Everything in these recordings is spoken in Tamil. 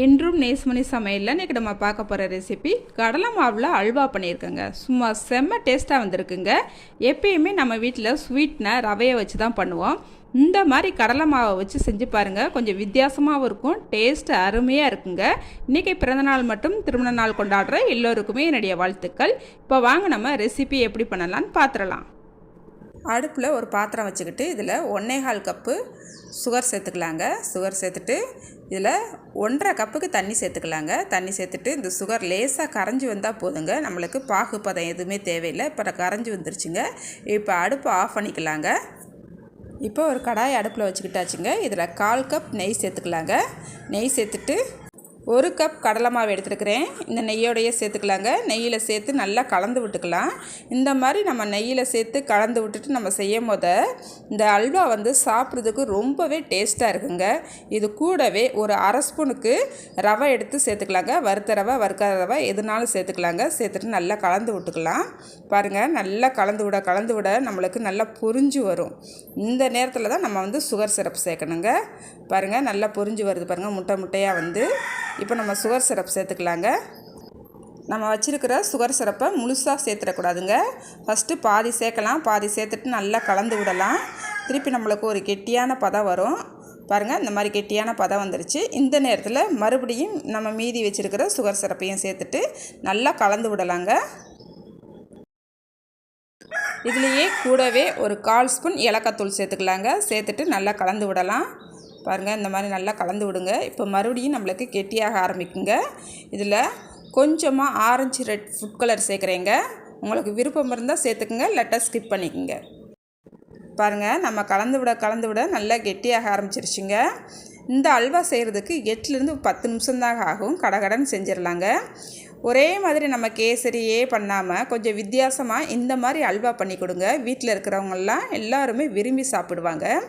என்றும் நேஸ்மணி சமையலில் இன்றைக்கி நம்ம பார்க்க போகிற ரெசிபி கடலை மாவில் அல்வா பண்ணியிருக்கேங்க. சும்மா செம்ம டேஸ்ட்டாக வந்திருக்குங்க. எப்பயுமே நம்ம வீட்டில் ஸ்வீட்னை ரவையை வச்சு தான் பண்ணுவோம். இந்த மாதிரி கடலை மாவை வச்சு செஞ்சு பாருங்கள் கொஞ்சம் வித்தியாசமாகவும் இருக்கும். டேஸ்ட் அருமையாக இருக்குங்க. இன்றைக்கி பிறந்தநாள் மட்டும் திருமண நாள் கொண்டாடுற எல்லோருக்குமே என்னுடைய வாழ்த்துக்கள். இப்போ வாங்க நம்ம ரெசிபி எப்படி பண்ணலான்னு பார்த்துடலாம் அடுப்பில் ஒரு பாத்திரம் வச்சுக்கிட்டு இதில் ஒன்றேகால் கப்பு சுகர் சேர்த்துக்கலாங்க. சுகர் சேர்த்துட்டு இதில் ஒன்றரை கப்புக்கு தண்ணி சேர்த்துக்கலாங்க. தண்ணி சேர்த்துட்டு இந்த சுகர் லேசாக கரைஞ்சி வந்தால் போதுங்க. நம்மளுக்கு பாகு பதம் எதுவுமே தேவையில்லை. இப்போ கரைஞ்சி வந்துருச்சுங்க. இப்போ அடுப்பை ஆஃப் பண்ணிக்கலாங்க. இப்போ ஒரு கடாய் அடுப்பில் வச்சுக்கிட்டாச்சுங்க. இதில் கால் கப் நெய் சேர்த்துக்கலாங்க. நெய் சேர்த்துட்டு ஒரு கப் கடலை மாவு எடுத்துருக்கிறேன். இந்த நெய்யோடையே சேர்த்துக்கலாங்க. நெய்யில் சேர்த்து நல்லா கலந்து விட்டுக்கலாம். இந்த மாதிரி நம்ம நெய்யில் சேர்த்து கலந்து விட்டுட்டு நம்ம செய்யும் போத இந்த அல்வா வந்து சாப்பிட்றதுக்கு ரொம்பவே டேஸ்ட்டாக இருக்குங்க. இது கூடவே ஒரு அரை ஸ்பூனுக்கு ரவை எடுத்து சேர்த்துக்கலாங்க. வறுத்த ரவை வறுக்காத ரவை எதுனாலும் சேர்த்துக்கலாங்க. சேர்த்துட்டு நல்லா கலந்து விட்டுக்கலாம். பாருங்கள் நல்லா கலந்து விட கலந்து விட நம்மளுக்கு நல்லா பொறிஞ்சு வரும். இந்த நேரத்தில் தான் நம்ம வந்து சுகர் சிரப் சேர்க்கணுங்க. பாருங்கள் நல்லா பொறிஞ்சு வருது பாருங்கள் முட்டை முட்டையாக வந்து இப்போ நம்ம சுகர் சிரப் சேர்த்துக்கலாங்க. நம்ம வச்சுருக்கிற சுகர் சிரப்பை முழுசாக சேர்த்துடக்கூடாதுங்க. ஃபஸ்ட்டு பாதி சேர்க்கலாம். பாதி சேர்த்துட்டு நல்லா கலந்து விடலாம். திருப்பி நம்மளுக்கு ஒரு கெட்டியான பதம் வரும். பாருங்கள் இந்த மாதிரி கெட்டியான பதம் வந்துருச்சு. இந்த நேரத்தில் மறுபடியும் நம்ம மீதி வச்சுருக்கிற சுகர் சிரப்பையும் சேர்த்துட்டு நல்லா கலந்து விடலாங்க. இதுலேயே கூடவே ஒரு கால் ஸ்பூன் ஏலக்காத்தூள் சேர்த்துக்கலாங்க. சேர்த்துட்டு நல்லா கலந்து விடலாம். பாருங்கள் இந்த மாதிரி நல்லா கலந்து விடுங்க. இப்போ மறுபடியும் நம்மளுக்கு கெட்டியாக ஆரம்பிக்குங்க. இதில் கொஞ்சமாக ஆரஞ்சு ரெட் ஃபுட் கலர் சேர்க்குறேங்க. உங்களுக்கு விருப்பம் இருந்தால் சேர்த்துக்குங்க லெட்டர் ஸ்கிப் பண்ணிக்கோங்க. பாருங்கள் நம்ம கலந்து விட கலந்து விட நல்லா கெட்டியாக ஆரம்பிச்சிருச்சுங்க. இந்த அல்வா செய்கிறதுக்கு எட்டுலேருந்து பத்து நிமிஷம்தான் ஆகும். கடகடன்னு செஞ்சிடலாங்க. ஒரே மாதிரி நம்ம கேசரியே பண்ணாமல் கொஞ்சம் வித்தியாசமாக இந்த மாதிரி அல்வா பண்ணி கொடுங்க. வீட்டில் இருக்கிறவங்கெல்லாம் எல்லாருமே விரும்பி சாப்பிடுவாங்க.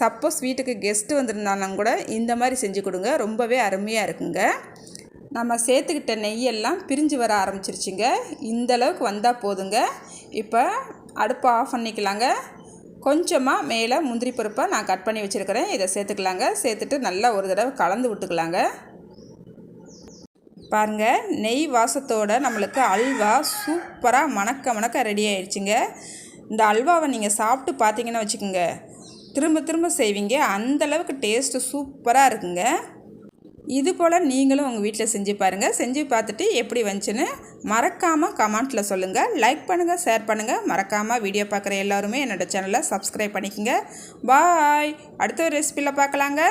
சப்போஸ் வீட்டுக்கு கெஸ்ட்டு வந்திருந்தாலும் கூட இந்த மாதிரி செஞ்சு கொடுங்க. ரொம்பவே அருமையாக இருக்குங்க. நம்ம சேர்த்துக்கிட்ட நெய்யெல்லாம் பிரிஞ்சு வர ஆரம்பிச்சிருச்சுங்க. இந்த அளவுக்கு வந்தால் போதுங்க. இப்போ அடுப்பை ஆஃப் பண்ணிக்கலாங்க. கொஞ்சமாக மேலே முந்திரி பருப்பை நான் கட் பண்ணி வச்சுருக்கிறேன். இதை சேர்த்துக்கலாங்க. சேர்த்துட்டு நல்லா ஒரு தடவை கலந்து விட்டுக்கலாங்க. பாருங்கள் நெய் வாசத்தோட நம்மளுக்கு அல்வா சூப்பராக மணக்க மணக்க ரெடி ஆயிடுச்சுங்க. இந்த அல்வாவை நீங்கள் சாப்பிட்டு பார்த்தீங்கன்னா வச்சுக்கோங்க. திரும்ப திரும்ப செய்வீங்க. அந்தளவுக்கு டேஸ்ட்டு சூப்பராக இருக்குங்க. இது போல் நீங்களும் உங்கள் வீட்டில் செஞ்சு பாருங்கள் செஞ்சு பார்த்துட்டு எப்படி வந்துச்சுன்னு மறக்காமல் கமெண்ட்டில் சொல்லுங்கள் லைக் பண்ணுங்கள் ஷேர் பண்ணுங்கள் மறக்காமல் வீடியோ பார்க்குற எல்லாருமே என்னோடய சேனலை சப்ஸ்கிரைப் பண்ணிக்கோங்க. பாய் அடுத்த ஒரு ரெசிபியில் பார்க்கலாங்க.